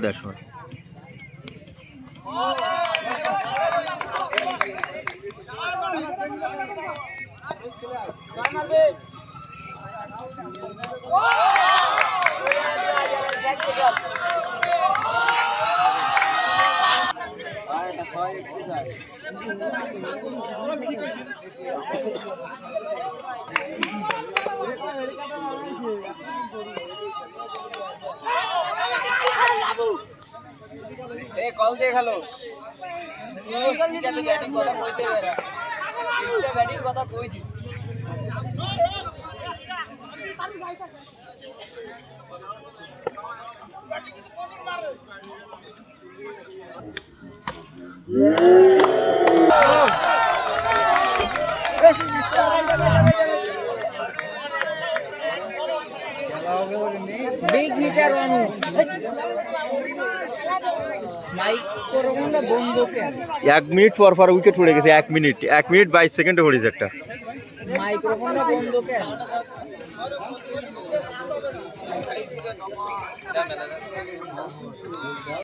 দেওয়ার সময় কল দিয়ে খেলো। বিগ মিটার অনু মাইক্রোফোনটা বন্ধ অনু এক মিনিট পর পর উইকেট পড়ে গেছে এক মিনিট এক মিনিট বাইশ সেকেন্ডে পড়েছে একটা। মাইক্রোফোনটা বন্ধ কেন